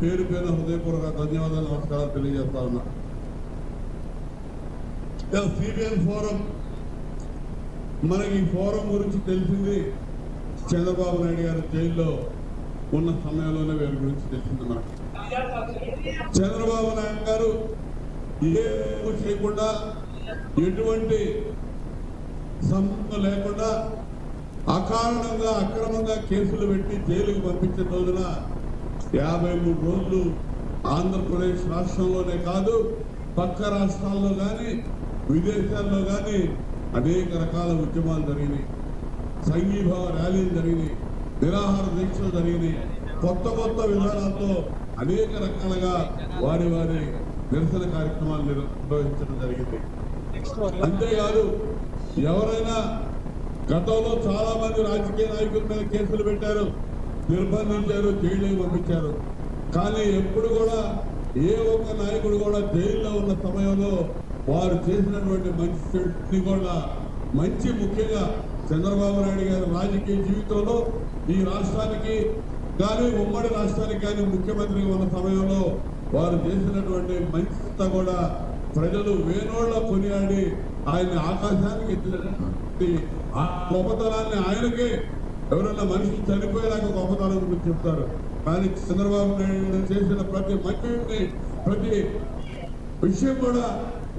పేరు పేరు హృదయపూర్వక ధన్యవాదాలు నమస్కారాలు తెలియజేస్తా ఉన్నా. సిబిఎం ఫోరం మనకి ఈ ఫోరం గురించి తెలిసింది చంద్రబాబు నాయుడు గారు జైల్లో ఉన్న సమయంలోనే వీరి గురించి తెలిసింది మనకి. చంద్రబాబు నాయుడు గారు ఏ చేయకుండా ఎటువంటి సంబంధం లేకుండా అకారణంగా అక్రమంగా కేసులు పెట్టి జైలుకు పంపించిన రోజున యాభై మూడు రోజులు ఆంధ్రప్రదేశ్ రాష్ట్రంలోనే కాదు పక్క రాష్ట్రాల్లో కానీ విదేశాల్లో కానీ అనేక రకాల ఉద్యమాలు జరిగినాయి. సంఘీభావ ర్యాలీలు జరిగినాయి. నిరాహార దీక్షలు జరిగినాయి. కొత్త కొత్త విధానాలతో అనేక రకాలుగా వారి వారి నిరసన కార్యక్రమాలు నిర్వహించడం జరిగింది. అంతేకాదు ఎవరైనా గతంలో చాలా మంది రాజకీయ నాయకుల మీద కేసులు పెట్టారు. నిర్బంధించారు జైలుకి పంపించారు. కానీ ఎప్పుడు కూడా ఏ ఒక్క నాయకుడు కూడా జైల్లో ఉన్న సమయంలో వారు చేసినటువంటి మంచి కూడా మంచి ముఖ్యంగా చంద్రబాబు నాయుడు గారి రాజకీయ జీవితంలో ఈ రాష్ట్రానికి కానీ ఉమ్మడి రాష్ట్రానికి కానీ ముఖ్యమంత్రిగా ఉన్న సమయంలో వారు చేసినటువంటి మంచిత కూడా ప్రజలు వేనోళ్ళ కొనియాడి ఆయన్ని ఆకాశానికి ఎత్తినటువంటి ఆ గొప్పతనాన్ని ఆయనకే ఎవరైనా మనిషి చనిపోయేలాగా గొప్పతనం గురించి చెప్తారు. కానీ చంద్రబాబు నాయుడు చేసిన ప్రతి మంచి ప్రతి విషయం కూడా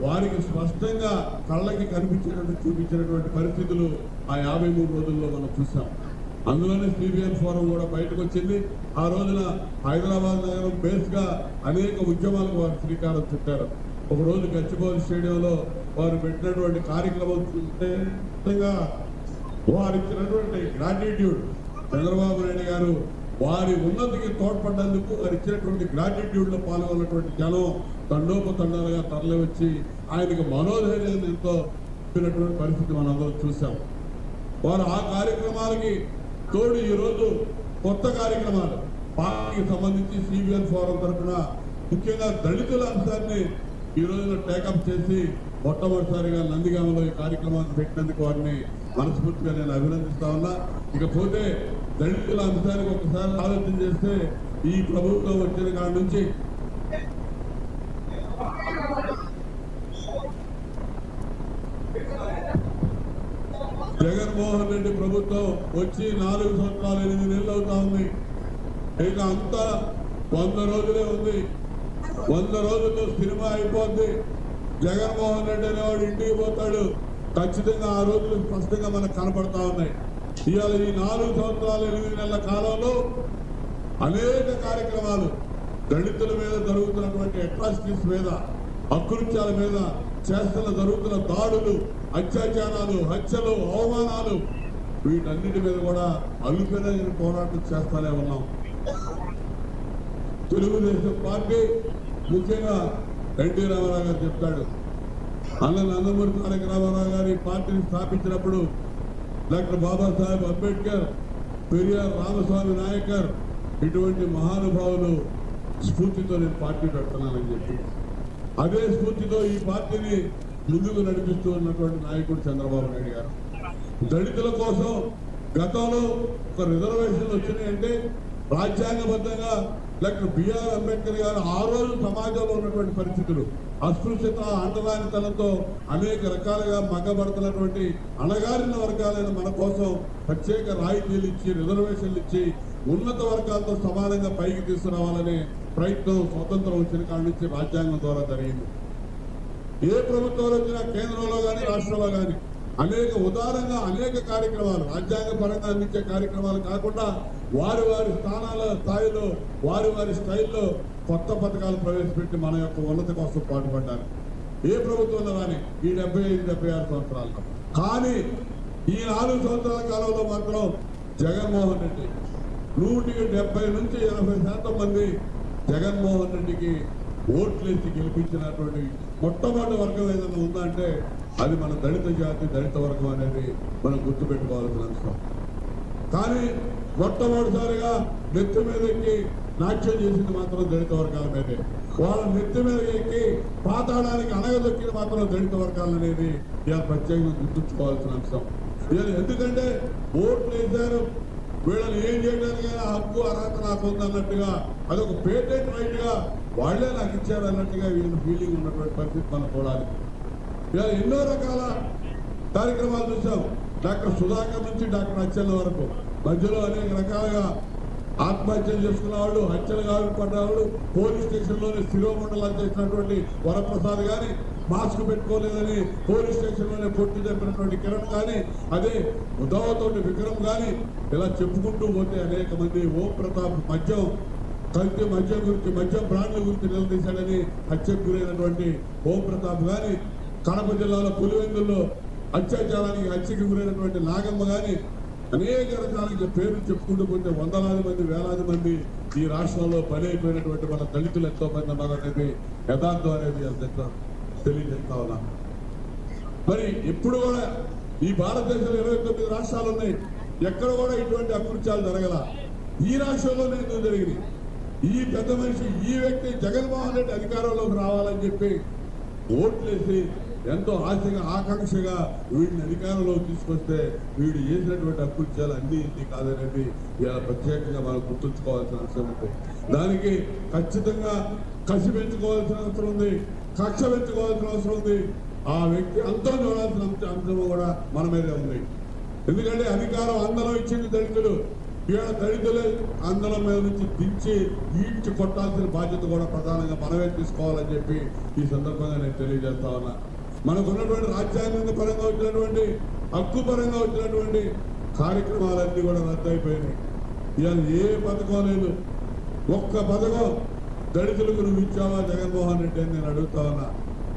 వారికి స్పష్టంగా కళ్ళకి కనిపించినట్టు చూపించినటువంటి పరిస్థితులు ఆ యాభై మూడు రోజుల్లో మనం చూసాం అందులోనే సిబిఎన్ ఫోరం కూడా బయటకు వచ్చింది. ఆ రోజున హైదరాబాద్ నగరం బేస్గా అనేక ఉద్యమాలకు వారు శ్రీకారం చుట్టారు. ఒక రోజు గచ్చిబౌలి స్టేడియంలో వారు పెట్టినటువంటి కార్యక్రమం చూస్తే వారు ఇచ్చినటువంటి గ్రాటిట్యూడ్ చంద్రబాబు నాయుడు గారు వారి ఉన్నతికి తోడ్పడ్డందుకు వారు ఇచ్చినటువంటి గ్రాటిట్యూడ్లో పాల్గొన్నటువంటి జనం తండోపతండాలుగా తరలి తరలివచ్చి ఆయనకు మనోధైర్యం ఎంతో చెప్పినటువంటి పరిస్థితి మనం అందరం చూసాం వారు ఆ కార్యక్రమాలకి తోడు ఈరోజు కొత్త కార్యక్రమాలు. పార్టీకి సంబంధించి సిబిఎన్ ఫోరం తరఫున ముఖ్యంగా దళితుల అంశాన్ని ఈ రోజున టేకప్ చేసి మొట్టమొదటిసారిగా నందిగామలో ఈ కార్యక్రమాన్ని పెట్టినందుకు వారిని మనస్ఫూర్తిగా నేను అభినందిస్తా ఉన్నా. ఇకపోతే దళితుల అంశానికి ఒకసారి ఆలోచన చేస్తే ఈ ప్రభుత్వం వచ్చిన కాడి నుంచి జగన్మోహన్ రెడ్డి ప్రభుత్వం వచ్చి నాలుగు సంవత్సరాలు ఎనిమిది నెలలు అవుతా ఉంది. ఇక అంతా వంద రోజులే ఉంది. వంద రోజుల్లో సినిమా అయిపోద్ది. జగన్మోహన్ రెడ్డి అనేవాడు ఇంటికి పోతాడు. ఖచ్చితంగా ఆ రోజులు స్పష్టంగా మనకు కనపడతా ఉన్నాయి. ఇవాళ ఈ నాలుగు సంవత్సరాలు ఎనిమిది నెలల కాలంలో అనేక కార్యక్రమాలు దళితుల మీద జరుగుతున్నటువంటి అట్రాసిటీస్ మీద అకృత్యాల మీద చేస్తున్న జరుగుతున్న దాడులు అత్యాచారాలు హత్యలు అవమానాలు వీటన్నిటి మీద కూడా అలుపెరగిన పోరాటం చేస్తానే ఉన్నాం. తెలుగుదేశం పార్టీ ముఖ్యంగా ఎన్టీ రామారావు గారు చెప్తాడు అన్న నందమూరి తారక రామారావు గారి పార్టీని స్థాపించినప్పుడు డాక్టర్ బాబాసాహెబ్ అంబేద్కర్ పెరియార్ రామస్వామి నాయకర్ ఇటువంటి మహానుభావులు స్ఫూర్తితో నేను పార్టీ పెడుతున్నానని చెప్పి అదే స్ఫూర్తితో ఈ పార్టీని ముందుకు నడిపిస్తూ ఉన్నటువంటి నాయకుడు చంద్రబాబు నాయుడు గారు. దళితుల కోసం గతంలో ఒక రిజర్వేషన్లు వచ్చినాయంటే రాజ్యాంగబద్ధంగా లేకపోతే బిఆర్ అంబేద్కర్ గారు ఆ రోజు సమాజంలో ఉన్నటువంటి పరిస్థితులు అస్పృశ్యత అండదానితనంతో అనేక రకాలుగా మగ్గబడుతున్నటువంటి అణగారిన వర్గాలైన మన కోసం ప్రత్యేక రాయితీలు ఇచ్చి రిజర్వేషన్లు ఇచ్చి ఉన్నత వర్గాలతో సమానంగా పైకి తీసుకురావాలనే ప్రయత్నం స్వతంత్రం వచ్చిన కాడి నుంచి రాజ్యాంగం ద్వారా జరిగింది. ఏ ప్రభుత్వాలు వచ్చినా కేంద్రంలో కానీ రాష్ట్రంలో కానీ అనేక ఉదారంగా అనేక కార్యక్రమాలు రాజ్యాంగ పరంగా అందించే కార్యక్రమాలు కాకుండా వారి వారి స్థానాల స్థాయిలో వారి వారి స్టైల్లో కొత్త పథకాలు ప్రవేశపెట్టి మన యొక్క ఉన్నతి కోసం పాటుపడ్డారు. ఏ ప్రభుత్వంలో కానీ ఈ డెబ్బై ఐదు డెబ్బై ఆరు సంవత్సరాలు. కానీ ఈ నాలుగు సంవత్సరాల కాలంలో మాత్రం జగన్మోహన్ రెడ్డి నూటికి డెబ్బై నుంచి ఎనభై శాతం మంది జగన్మోహన్ రెడ్డికి ఓట్లేసి గెలిపించినటువంటి మొట్టమొదటి వర్గం ఏదైనా ఉందంటే అది మన దళిత జాతి దళిత వర్గం అనేది మనం గుర్తుపెట్టుకోవాల్సిన అంశం. కానీ మొట్టమొదటిసారిగా నెత్తి మీద ఎక్కి నాట్యం చేసింది మాత్రం దళిత వర్గాల మీదే. వాళ్ళ నెత్తి మీద ఎక్కి పాతాళానికి అనగదొక్కిన మాత్రం దళిత వర్గాలు అనేది ఇలా ప్రత్యేకంగా గుర్తుంచుకోవాల్సిన అంశం. ఇలా ఎందుకంటే ఓట్లు వేశారు. వీళ్ళని ఏం చేయడానికైనా హక్కు అర్హత నాకు ఉందన్నట్టుగా అదొక పేటెంట్ రైట్గా వాళ్ళే నాకు ఇచ్చారు అన్నట్టుగా వీళ్ళ ఫీలింగ్ ఉన్నటువంటి పరిస్థితి మనం చూడాలి. ఇలా ఎన్నో రకాల కార్యక్రమాలు చూసాం డాక్టర్ సుధాకర్ నుంచి డాక్టర్ అచ్చల్ల వరకు. మధ్యలో అనేక రకాలుగా ఆత్మహత్యలు చేసుకున్న వాళ్ళు హత్యలు పడ్డ వాళ్ళు పోలీస్ స్టేషన్లోనే శిరోమండలాలు చేసినటువంటి వరప్రసాద్ కానీ మాస్క్ పెట్టుకోలేదని పోలీస్ స్టేషన్లోనే పొట్టి చెప్పినటువంటి కిరణ్ కానీ అదే ఉదావతోటి విక్రమ్ కానీ ఇలా చెప్పుకుంటూ పోతే అనేక మంది ఓం ప్రతాప్ మద్యం కల్తీ మద్యం గురించి మద్యం బ్రాండ్ల గురించి నిలదీశాడని హత్యకు గురైనటువంటి ఓం ప్రతాప్ కానీ కడప జిల్లాలో పులివెందుల్లో అత్యాచారానికి హత్యకు గురైనటువంటి నాగమ్మ కానీ అనేక రకాల పేర్లు చెప్పుకుంటూ పోతే వందలాది మంది వేలాది మంది ఈ రాష్ట్రంలో బలైపోయినటువంటి మన దళితులు ఎంతో మంది ఉన్నారు అనేది యథార్థం అనేది అంత తెలియజేస్తా ఉన్నా. మరి ఎప్పుడు కూడా ఈ భారతదేశంలో ఇరవై తొమ్మిది రాష్ట్రాలు ఉన్నాయి. ఎక్కడ కూడా ఇటువంటి అకృత్యాలు జరగల. ఈ రాష్ట్రంలోనే ఎందుకు జరిగింది? ఈ పెద్ద మనిషి ఈ వ్యక్తి జగన్మోహన్ రెడ్డి అధికారంలోకి రావాలని చెప్పి ఓట్లేసి ఎంతో ఆశగా ఆకాంక్షగా వీడిని అధికారంలోకి తీసుకొస్తే వీడు చేసినటువంటి అకృత్యాలు అన్ని ఇది కాదనేది ఇలా ప్రత్యేకంగా మనం గుర్తుంచుకోవాల్సిన అవసరం ఉంది. దానికి ఖచ్చితంగా కసి పెంచుకోవాల్సిన అవసరం ఉంది. కక్ష పెంచుకోవాల్సిన అవసరం ఉంది. ఆ వ్యక్తి అంతా చూడాల్సిన అంశం కూడా మన మీదే ఉంది. ఎందుకంటే అధికారం అందరం ఇచ్చింది దళితులు. ఇవాళ దళితులే అందరం మీద నుంచి దించి ఈడ్చి కొట్టాల్సిన బాధ్యత కూడా ప్రధానంగా మనమే తీసుకోవాలని చెప్పి ఈ సందర్భంగా నేను తెలియజేస్తా ఉన్నా. మనకు ఉన్నటువంటి రాజ్యాంగ పరంగా వచ్చినటువంటి హక్కు పరంగా వచ్చినటువంటి కార్యక్రమాలన్నీ కూడా రద్దయిపోయినాయి. ఇవాళ ఏ పథకం లేదు. ఒక్క పథకం దళితులకు నువ్వు ఇచ్చావా? జగన్మోహన్ రెడ్డి అని నేను అడుగుతా ఉన్నా.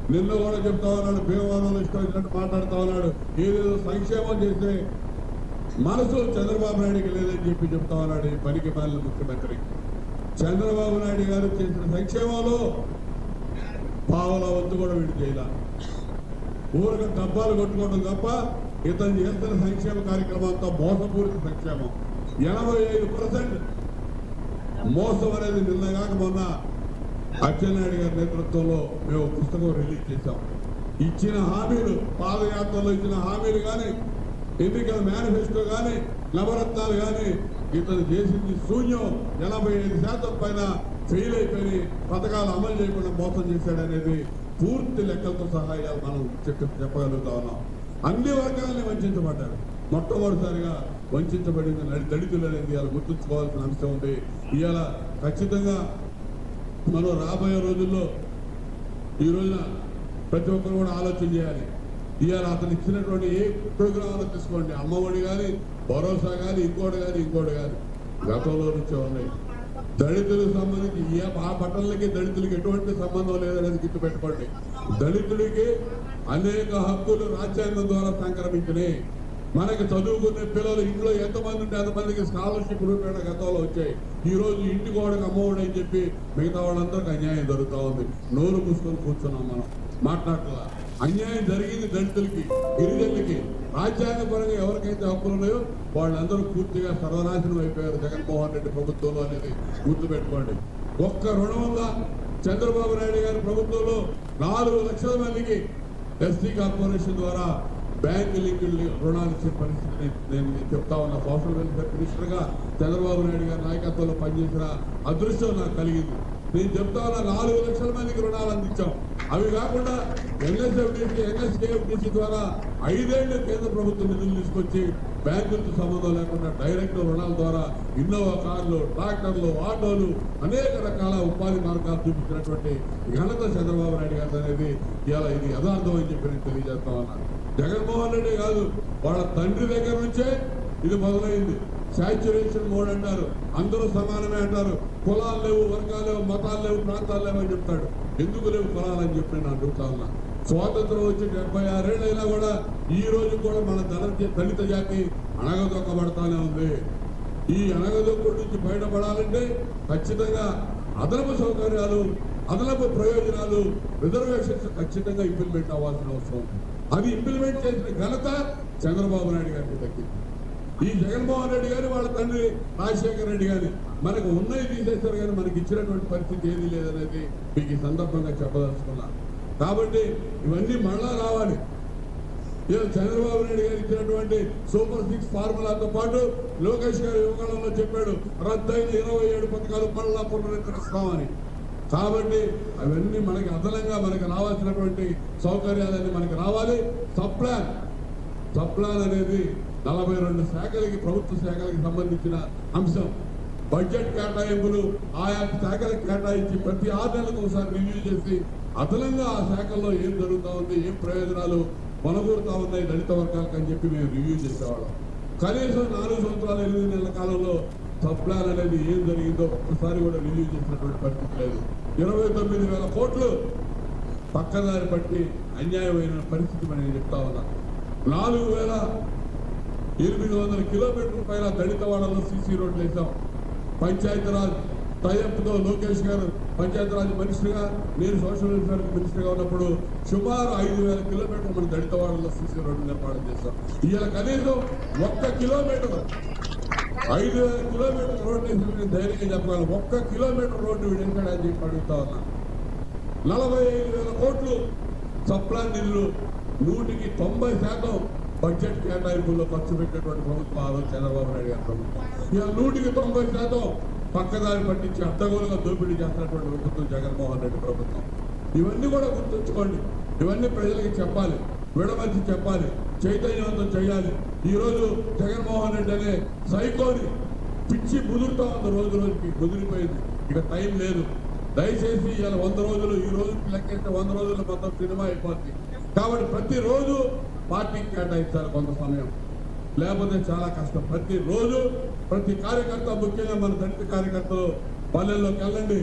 నిన్న కూడా చెప్తా ఉన్నాడు భీమవరంలో ఇష్టం వచ్చినట్టు మాట్లాడుతా ఉన్నాడు. ఏదేదో సంక్షేమం చేస్తే మనసు చంద్రబాబు నాయుడికి లేదని చెప్పి చెప్తా ఉన్నాడు ఈ పనికి మాలిన ముఖ్యమంత్రి. చంద్రబాబు నాయుడు గారు చేసిన సంక్షేమంలో పావుల వంతు కూడా వీడు చేయాలి. ఊరక డబ్బాలు కొట్టుకోవడం తప్ప ఇతను చేస్తున్న సంక్షేమ కార్యక్రమాలతో మోసపూరిత సంక్షేమం. ఎనభై ఐదు పర్సెంట్ మోసం అనేది నిన్నగాక మొన్న అచ్చెన్నాయుడు గారి నేతృత్వంలో మేము పుస్తకం రిలీజ్ చేశాం. ఇచ్చిన హామీలు పాదయాత్రలో ఇచ్చిన హామీలు కానీ ఎన్నికల మేనిఫెస్టో కానీ నవరత్నాలు కానీ ఇతను చేసింది శూన్యం. ఎనభై ఐదు శాతం పైన ఫెయిల్ అయిపోయి పథకాలు అమలు చేయకుండా మోసం చేశాడనేది పూర్తి లెక్కలతో సహా ఇవాళ మనం చెప్పగలుగుతా ఉన్నాం అన్ని వర్గాలని వంచబడ్డారు. మొట్టమొదటిసారిగా వంచబడింది నడి- దళితులు అనేది ఇవాళ గుర్తుంచుకోవాల్సిన అంశం ఉంది. ఇవాళ ఖచ్చితంగా మనం రాబోయే రోజుల్లో ఈ రోజున ప్రతి ఒక్కరు కూడా ఆలోచన చేయాలి. ఇవాళ అతను ఇచ్చినటువంటి ఏ ప్రోగ్రాంలో తీసుకోండి. అమ్మఒడి కానీ భరోసా కానీ ఇంకోటి కానీ ఇంకోటి కానీ గతంలో నుంచే ఉన్నాయి. దళితులకు సంబంధించి ఏ ఆ పట్టణలకి దళితులకి ఎటువంటి సంబంధం లేదనేది గుర్తు పెట్టుకోండి. దళితుడికి అనేక హక్కులు రాజ్యాంగం ద్వారా సంక్రమించినాయి మనకి చదువుకునే పిల్లలు ఇంట్లో ఎంతమంది ఉంటే అంతమందికి స్కాలర్షిప్ రూపేణ గతంలో వచ్చాయి. ఈ రోజు ఇంటి గోడకు అమ్మఒడి అని చెప్పి మిగతా వాళ్ళందరికీ అన్యాయం జరుగుతూ ఉంది. నోరు మూసుకొని కూర్చున్నాం మనం. మాట్లాడలా అన్యాయం జరిగింది దళితులకి గిరిజనులకి రాజ్యాంగపరంగా ఎవరికైతే హక్కులు ఉన్నాయో వాళ్ళందరూ పూర్తిగా సర్వనాశనం అయిపోయారు జగన్మోహన్ రెడ్డి ప్రభుత్వంలో అనేది గుర్తుపెట్టుకోండి. ఒక్క రుణం చంద్రబాబు నాయుడు గారి ప్రభుత్వంలో నాలుగు లక్షల మందికి ఎస్టీ కార్పొరేషన్ ద్వారా బ్యాంక్ లింకులు రుణాలు ఇచ్చే పరిస్థితిని నేను చెప్తా ఉన్న. సోషల్ వెల్ఫేర్ మినిస్టర్గా చంద్రబాబు నాయుడు గారి నాయకత్వంలో పనిచేసిన అదృష్టం నాకు కలిగింది. నేను చెప్తా ఉన్నా నాలుగు లక్షల మందికి రుణాలు అందించాం. అవి కాకుండా ఎన్ఎస్ఎఫ్డిసి ఎన్ఎస్కేఎఫ్డిసి ద్వారా ఐదేళ్ళు కేంద్ర ప్రభుత్వం నిధులు తీసుకొచ్చి బ్యాంకులతో సంబంధం లేకుండా డైరెక్ట్ రుణాల ద్వారా ఇన్నోవా కార్లు ట్రాక్టర్లు ఆటోలు అనేక రకాల ఉపాధి మార్గాలు చూపించినటువంటి ఘనత చంద్రబాబు నాయుడు గారు అనేది ఇలా ఇది యథార్థం అని చెప్పి నేను తెలియజేస్తా ఉన్నాను జగన్మోహన్ రెడ్డి కాదు వాళ్ళ తండ్రి దగ్గర నుంచే ఇది మొదలైంది. శాచ్యురేషన్ మోడ్ అంటారు అందరూ సమానమే అంటారు. కులాలు లేవు వర్గాలు లేవు మతాలు లేవు ప్రాంతాలు లేవు అని చెప్తాడు. ఎందుకు లేవు కులాలు అని చెప్పి నేను అడుగుతా ఉన్నా. స్వాతంత్రం వచ్చి డెబ్బై ఆరేళ్ళైనా కూడా ఈ రోజు కూడా మన దళిత దళిత జాతి అణగదొక్కబడతానే ఉంది. ఈ అణగదొక్కుడు నుంచి బయటపడాలంటే ఖచ్చితంగా అదనపు సౌకర్యాలు అదనపు ప్రయోజనాలు రిజర్వేషన్స్ ఖచ్చితంగా ఇంప్లిమెంట్ అవ్వాల్సిన అవసరం అది ఇంప్లిమెంట్ చేసిన ఘనత చంద్రబాబు నాయుడు గారికి దక్కింది. ఈ జగన్మోహన్ రెడ్డి గారు వాళ్ళ తండ్రి రాజశేఖర రెడ్డి గారి. మనకు ఉన్నవి తీసేస్తారు కానీ మనకి ఇచ్చినటువంటి పరిస్థితి ఏది లేదనేది మీకు ఈ సందర్భంగా చెప్పదలుచుకున్నా. కాబట్టి ఇవన్నీ మళ్ళా రావాలి. చంద్రబాబు నాయుడు గారు ఇచ్చినటువంటి సూపర్ సిక్స్ ఫార్ములాతో పాటు లోకేష్ గారు యువకాలంలో చెప్పాడు రద్దయిన ఇరవై ఏడు పథకాలు మళ్ళా పునరుద్ధరిస్తామని. కాబట్టి అవన్నీ మనకి అదనంగా మనకి రావాల్సినటువంటి సౌకర్యాలన్నీ మనకి రావాలి. సప్లాన్ సప్లాన్ అనేది నలభై రెండు శాఖలకి ప్రభుత్వ శాఖలకి సంబంధించిన అంశం. బడ్జెట్ కేటాయింపులు ఆయా శాఖలకు కేటాయించి ప్రతి ఆరు నెలలకు ఒకసారి రివ్యూ చేసి అదనంగా ఆ శాఖల్లో ఏం జరుగుతా ఉంది ఏం ప్రయోజనాలు కొనగూరుతా ఉన్నాయి దళిత వర్గాలకు అని చెప్పి మేము రివ్యూ చేసేవాళ్ళం. కనీసం నాలుగు సంవత్సరాలు ఎనిమిది నెలల కాలంలో సప్లాన్ అనేది ఏం జరిగిందో ఒక్కసారి కూడా రివ్యూ చేసినటువంటి పరిస్థితి లేదు. ఇరవై తొమ్మిది వేల కోట్లు పక్కదారి పట్టి అన్యాయమైన పరిస్థితి మనం చెప్తా ఉన్నాం. నాలుగు వేల ఎనిమిది వందల కిలోమీటర్ల పైన దళిత వాడల్లో సీసీ రోడ్లు వేసాం పంచాయతీరాజ్ టైఅప్తో లోకేష్ గారు పంచాయతీరాజ్ మినిస్టర్గా నేను సోషల్ వెల్ఫేర్ మినిస్టర్గా ఉన్నప్పుడు సుమారు ఐదు వేల కిలోమీటర్లు మన దళిత వాడల్లో సీసీ రోడ్డు నిర్మాణం చేస్తాం ఇవాళ కనీసం ఒక్క కిలోమీటర్ ఐదు వేల కిలోమీటర్ రోడ్డు వేసి నేను ధైర్యంగా చెప్పగలను ఒక్క కిలోమీటర్ రోడ్డు విడించాడని చెప్పి అడుగుతా ఉన్నా. నలభై ఐదు వేల కోట్లు సప్లా నిధులు నూటికి తొంభై శాతం బడ్జెట్ కేటాయింపుల్లో ఖర్చు పెట్టినటువంటి ప్రభుత్వం ఆ రోజు చంద్రబాబు నాయుడు గారి ప్రభుత్వం. ఇక నూటికి తొంభై శాతం పక్కదారి పట్టించి అడ్డగోలుగా దోపిడీ చేస్తున్నటువంటి ప్రభుత్వం జగన్మోహన్ రెడ్డి ప్రభుత్వం. ఇవన్నీ కూడా గుర్తుంచుకోండి. ఇవన్నీ ప్రజలకి చెప్పాలి. విడమర్చి చెప్పాలి. చైతన్యవంతం చేయాలి. ఈ రోజు జగన్మోహన్ రెడ్డి అనే సైకోని పిచ్చి ముదురుతా ఉంది రోజు రోజుకి ముదిరిపోయింది. ఇక టైం లేదు. దయచేసి ఇలా వంద రోజులు ఈ రోజు లెక్కేస్తే వంద రోజులు మొత్తం సినిమా అయిపోతుంది కాబట్టి ప్రతిరోజు పార్టీకి కేటాయించాలి కొంత సమయం. లేకపోతే చాలా కష్టం. ప్రతి రోజు ప్రతి కార్యకర్త ముఖ్యంగా మన దళిత కార్యకర్తలు పల్లెల్లోకి వెళ్ళండి.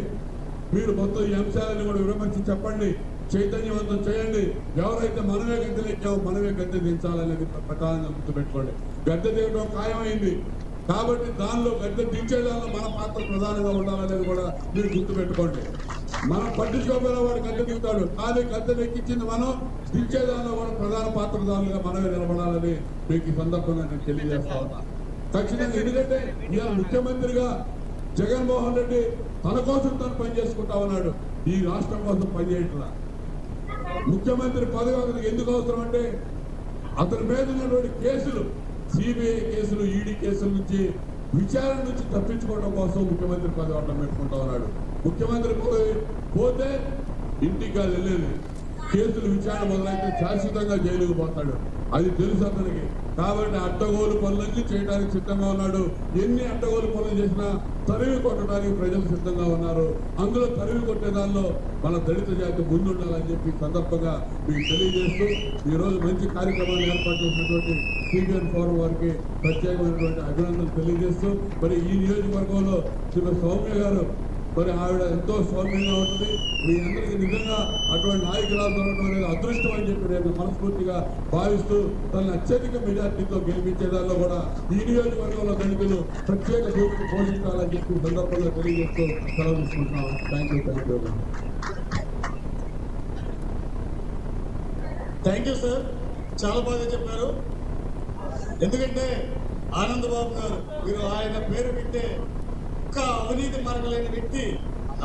మీరు మొత్తం ఈ అంశాలను కూడా వివరించి చెప్పండి. చైతన్యవంతం చేయండి. ఎవరైతే మనమే గద్దె ఎక్కామో మనమే గద్దె దించాలనేది ప్రధానంగా గుర్తుపెట్టుకోండి. గద్దె దిగడం ఖాయమైంది. కాబట్టి దానిలో గద్దె దించేదానిలో మన పాత్ర ప్రధానంగా ఉండాలనేది కూడా మీరు గుర్తుపెట్టుకోండి. మనం పట్టించుకోకపోయినా వాడు గద్దె దిగుతాడు కానీ గద్దె ఎక్కించింది మనం. దించేదానిలో కూడా ప్రధాన పాత్రదారులుగా మనమే నిలబడాలని మీకు ఈ సందర్భంగా నేను తెలియజేస్తా ఉన్నా. ఖచ్చితంగా ఎందుకంటే ఇలా ముఖ్యమంత్రిగా జగన్మోహన్ రెడ్డి తన కోసం తను పని చేసుకుంటా ఉన్నాడు. ఈ రాష్ట్రం కోసం పనిచేయట్లా ముఖ్యమంత్రి పదవి అతనికి ఎందుకు అవసరం అంటే అతని మీద ఉన్నటువంటి కేసులు సిబిఐ కేసులు ఈడీ కేసుల నుంచి విచారణ నుంచి తప్పించుకోవడం కోసం ముఖ్యమంత్రి పదవి అడ్డం పెట్టుకుంటా ఉన్నాడు. ముఖ్యమంత్రి పోతే ఇంటికి కాదు వెళ్ళేది కేసులు విచారణ మొదలైతే శాశ్వతంగా జైలుకు పోతాడు. అది తెలుసు అతనికి. కాబట్టి అడ్డగోలు పనులన్నీ చేయడానికి సిద్ధంగా ఉన్నాడు. ఎన్ని అడ్డగోలు పనులు చేసినా తరివి కొట్టడానికి ప్రజలు సిద్ధంగా ఉన్నారు. అందులో తరివి కొట్టే దానిలో మన దళిత జాతి ముందుండాలని చెప్పి సందర్భంగా మీకు తెలియజేస్తూ ఈ రోజు మంచి కార్యక్రమాన్ని ఏర్పాటు చేసినటువంటి సిబిఎన్ ఫోరం వారికి ప్రత్యేకమైనటువంటి అభినందనలు తెలియజేస్తూ మరి ఈ నియోజకవర్గంలో శ్రీ సౌమ్య గారు మరి ఆవిడ ఎంతో సౌమ్యంగా ఉంటుంది మీ అందరికీ నిజంగా అటువంటి నాయకురాలు దొరకడం అదృష్టం అని చెప్పి నేను మనస్ఫూర్తిగా భావిస్తూ తన అత్యధిక మెజార్టీతో గెలిపించే దానిలో కూడా ఈ నియోజకవర్గంలో దళితులు ప్రత్యేక భూమికి పోషించాలని చెప్పి ఈ సందర్భంగా తెలియజేస్తూ సెలవు తీసుకుంటున్నాం thank you thank you thank you sir చాలా బాగా చెప్పారు. ఎందుకంటే ఆనంద్ బాబు గారు మీరు ఆయన పేరు పెట్టే ఒక్క అవినీతి మరగలేని వ్యక్తి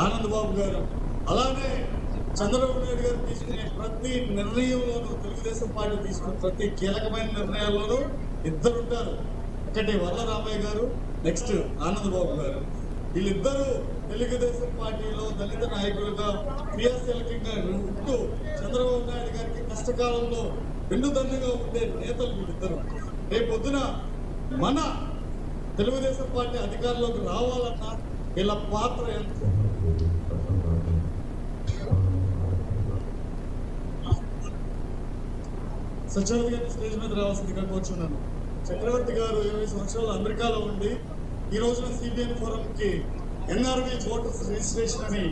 ఆనందబాబు గారు. అలానే చంద్రబాబు నాయుడు గారు తీసుకునే ప్రతి నిర్ణయంలోనూ తెలుగుదేశం పార్టీ తీసుకునే ప్రతి కీలకమైన నిర్ణయాల్లోనూ ఇద్దరుంటారు. ఒకటి వల్లరామయ్య గారు నెక్స్ట్ ఆనందబాబు గారు. వీళ్ళిద్దరూ తెలుగుదేశం పార్టీలో దళిత నాయకులుగా క్రియాశీలకంగా ఉంటూ చంద్రబాబు నాయుడు గారికి కష్టకాలంలో వెన్నుదన్నుగా ఉండే నేతలు వీళ్ళిద్దరు. రేపు పొద్దున మన తెలుగుదేశం పార్టీ అధికారంలోకి రావాలన్నా వీళ్ళ పాత్ర ఎంత సత్యవతి గారిని స్టేజ్ మీద రావాల్సిందిగా కూర్చున్నాను. చక్రవర్తి గారు ఇరవై సంవత్సరాలు అమెరికాలో ఉండి ఈ రోజున సిబిఎన్ ఫోరంకి ఎన్ఆర్బి ఓటర్స్ రిజిస్ట్రేషన్ అని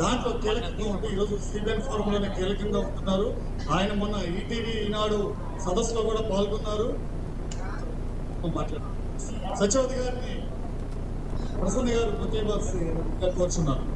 దాంట్లో కీలకంగా ఉంటూ ఈ రోజు సిబిఎన్ ఫోరంలోనే కీలకంగా ఉంటున్నారు. ఆయన మొన్న ఈటీవీ ఈనాడు సదస్సులో కూడా పాల్గొన్నారు. మాట్లాడు. సత్యవతి గారిని ప్రసన్న గారు ప్రత్యేక కోరుచున్నారు